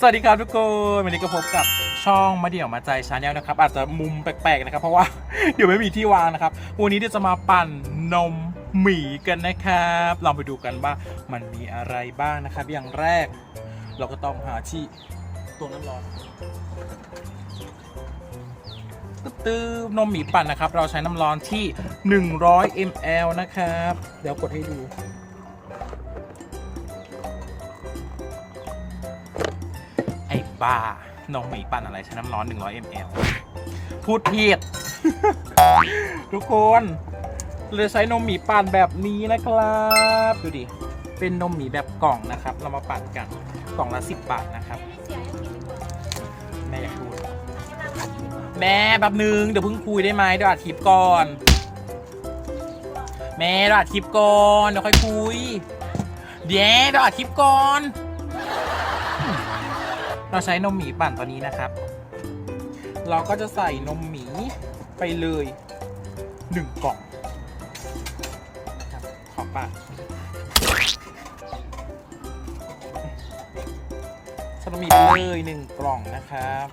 สวัสดีครับทุกคนวันนี้ก็พบกับช่องมาเดี่ยวมาใจชาแนลนะครับ อาจจะมุมแปลกๆนะครับเพราะว่า เดี๋ยวไม่มีที่วางนะครับ วันนี้เดี๋ยวจะมาปั่นนมหมีกันนะครับลองไปดูกันว่ามันมีอะไรบ้างนะครับ อย่างแรก เราก็ต้องหาที่ตัวน้ำร้อนตึ๊บตึ๊บนมหมีปั่นนะครับ เราใช้น้ำร้อนที่ 100 ml นะครับ เดี๋ยวกดให้ดู บ้านมหมีปั่นอะไรใช้น้ำร้อน 100 ml พูดผิด ทุกคนเราใช้นมหมีปั่นแบบนี้นะครับ ดูดิ เป็นนมหมีแบบกล่องนะครับ เรามาปั่นกันกล่องละ 10 บาทนะครับ แม่อยากพูด แม่แบบนึง เดี๋ยวเพิ่งคุยได้ไหมเดี๋ยวอัดคลิปก่อน แม่เดี๋ยวอัดคลิปก่อน เดี๋ยวค่อยคุย เดี๋ยวเดี๋ยวอัดคลิปก่อน เราใช้นมหมีปั่นตัวนี้นะครับ เราก็จะใส่นมหมีไปเลยหนึ่งกล่องนะครับขอปากใส่นมหมีไปเลยหนึ่งกล่องนะครับ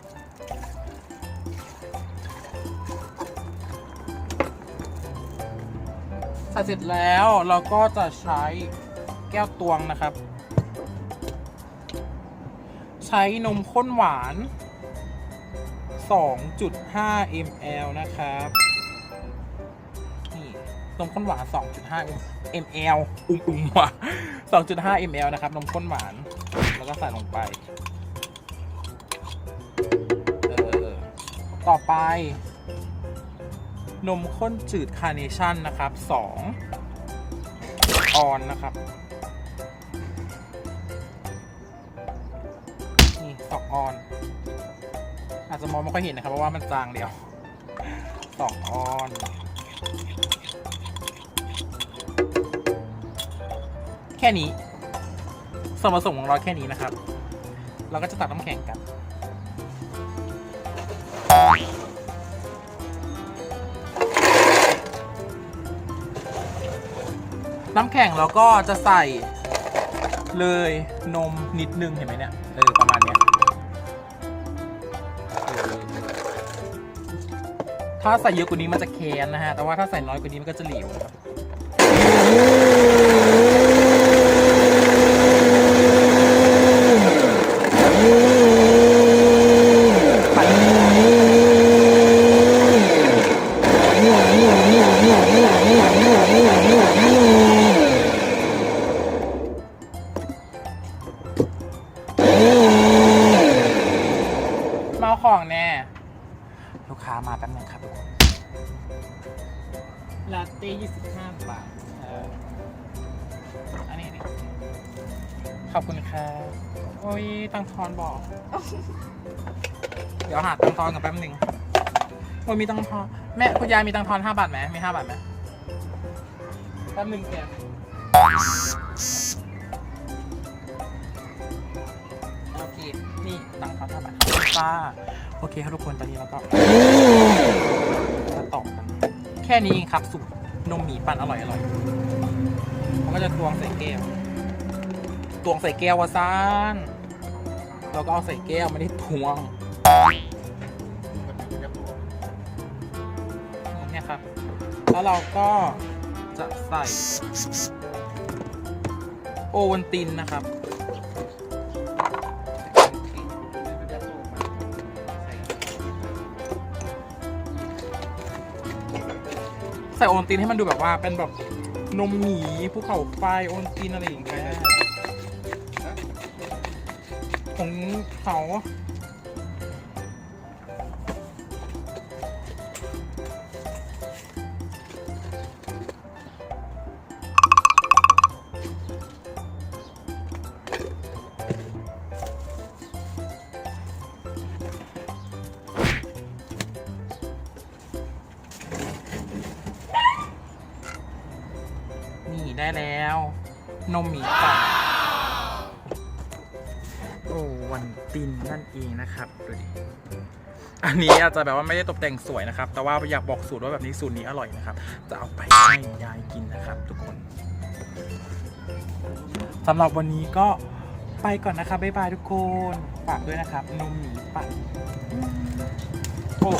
ใส่เสร็จแล้วเราก็จะใช้แก้วตวงนะครับ ใช้นมข้นหวาน 2.5 ml นะครับ นี่ นมข้นหวาน 2.5 ml อุ้มอุ้มว่ะ2.5 ml นะครับ นมข้นหวาน แล้วก็ใส่ลงไปเออต่อไป นมข้นจืดคาร์เนชั่นนะครับ 2 ออนนะครับ สองออน อาจจะมองไม่ค่อยเห็นนะครับ เพราะว่ามันจางเดียวสองออนแค่นี้ส่วนผสมของเราแค่นี้นะครับ เราก็จะตักน้ำแข็งกัน น้ำแข็งเราก็จะใส่เลยนมนิดนึงเห็นไหมเนี่ยเออประมาณเนี้ย ถ้าใส่เยอะกว่านี้มันจะแคนนะฮะ แต่ว่าถ้าใส่น้อยกว่านี้มันก็จะเหลวนะครับมาของแน่ ลูกค้ามาแป๊บนึงครับทุกคนลาเต้25 บาทเอออันนี้นี่ขอบคุณครับ โอ้ย ตังทอนบอก เดี๋ยวหาตังทอนกันแป๊บหนึ่งโอ้ยมีตังทอน แม่คุณยายมีตังทอน5บาทไหมมี5บาทไหมแป๊บหนึ่งแก นี่ตังทอน5บาทขอบคุณป้าโอเคครับทุกคนตอนนี้เราก็มาต่อกันแค่นี้เองครับสูตรนมหมีปั่นอร่อยอร่อยมันก็จะตวงใส่แก้วตวงใส่แก้ววาซานเราก็เอาใส่แก้วไม่ได้ตวงนี่ครับ แล้วเราก็จะใส่ โอวันตินนะครับ ใส่โอนตินให้มันดูแบบว่าเป็นแบบนมหมีภูเขาไฟโอนตินอะไรอย่างเงี้ยของเขา นี่ได้แล้ว นมหมีปั่นโอ้วันตินนั่นเองนะครับดูดิอันนี้อาจจะแบบว่าไม่ได้ตกแต่งสวยนะครับ แต่ว่าอยากบอกสูตรว่าแบบนี้สูตรนี้อร่อยนะครับ จะเอาไปให้ยายกินนะครับทุกคนสำหรับวันนี้ก็ไปก่อนนะคะบ๊ายบายทุกคนฝากด้วยนะครับ นมหมีปั่นโอ้